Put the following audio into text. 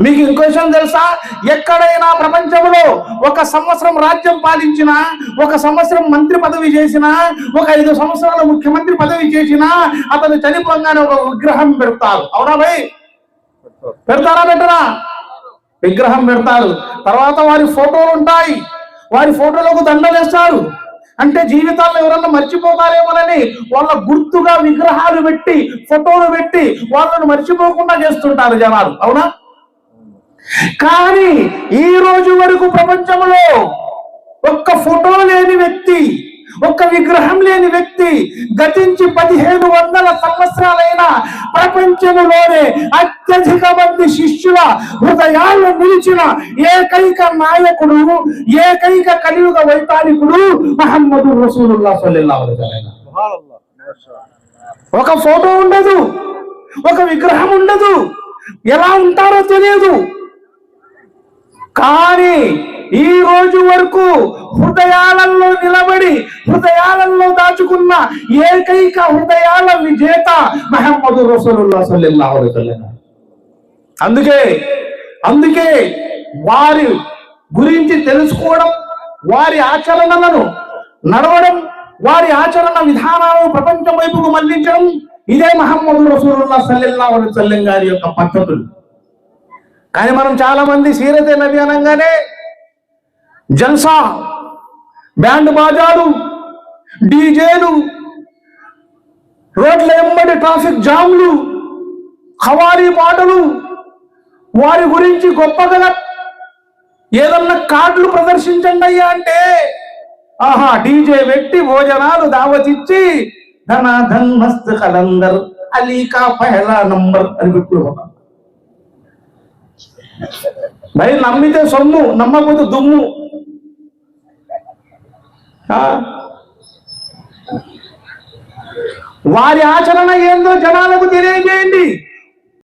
మీకు ఇంకో విషయం తెలుసా? ఎక్కడైనా ప్రపంచంలో ఒక సంవత్సరం రాజ్యం పాలించిన ఒక సంవత్సరం మంత్రి పదవి చేసినా ఒక ఐదు సంవత్సరాలు ముఖ్యమంత్రి పదవి చేసినా అతను చనిపోగానే ఒక విగ్రహం పెడతారు. అవునా భయ్? పెడతారా పెట్టరా? విగ్రహం పెడతారు. తర్వాత వారి ఫోటోలు ఉంటాయి. వారి ఫోటోలకు దండలేస్తారు అంటే జీవితాల్లో ఎవరన్నా మర్చిపోతారేమోనని వాళ్ళ గుర్తుగా విగ్రహాలు పెట్టి ఫోటోలు పెట్టి వాళ్ళను మర్చిపోకుండా చేస్తుంటారు జనాలు. అవునా? కానీ ఈ రోజు వరకు ప్రపంచంలో ఒక్క ఫోటో లేని వ్యక్తి ఒక్క విగ్రహం లేని వ్యక్తి గతించి పదిహేను వందల సంవత్సరాలైన ప్రపంచంలోనే అత్యధిక మంది శిష్యుల హృదయాల్లో నిలిచిన ఏకైక నాయకుడు ఏకైక కలియుగ వైతాళికుడు మహమ్మదు రసూలుల్లా వసల్లం. ఒక ఫోటో ఉండదు ఒక విగ్రహం ఉండదు ఎలా ఉంటారో తెలియదు కానీ ఈ రోజు వరకు హృదయాలలో నిలబడి హృదయాలలో దాచుకున్న ఏకైక హృదయాల విజేత మహమ్మదు రసూలుల్లా సల్లల్లాహు అలైహి వసల్లం. అందుకే అందుకే వారి గురించి తెలుసుకోవడం వారి ఆచరణలను నడవడం వారి ఆచరణ విధానాలను ప్రపంచం వైపుకు మళ్ళించడం ఇదే మహమ్మదు రసూలుల్లా సల్లల్లాహు అలైహి వసల్లం గారి యొక్క పద్ధతులు కానీ మనం చాలా మంది సీరతే నబి అనగానే జల్సా బ్యాండ్ బాజాలు డీజేలు రోడ్ల ఎంబడి ట్రాఫిక్ జామ్లు ఖవారీ పాటలు వారి గురించి గొప్పగా ఏదన్నా కార్డులు ప్రదర్శించండి అయ్యా అంటే ఆహా డీజే పెట్టి భోజనాలు దావతిచ్చి ధన ధన్ మస్త్ కలందర్ అలీకా పహలా నంబర్ అని పెట్టుకోవాలి భయం నమ్మితే సొమ్ము నమ్మకపోతే దుమ్ము. వారి ఆచరణ ఏందో జనాలకు తెలియజేయండి.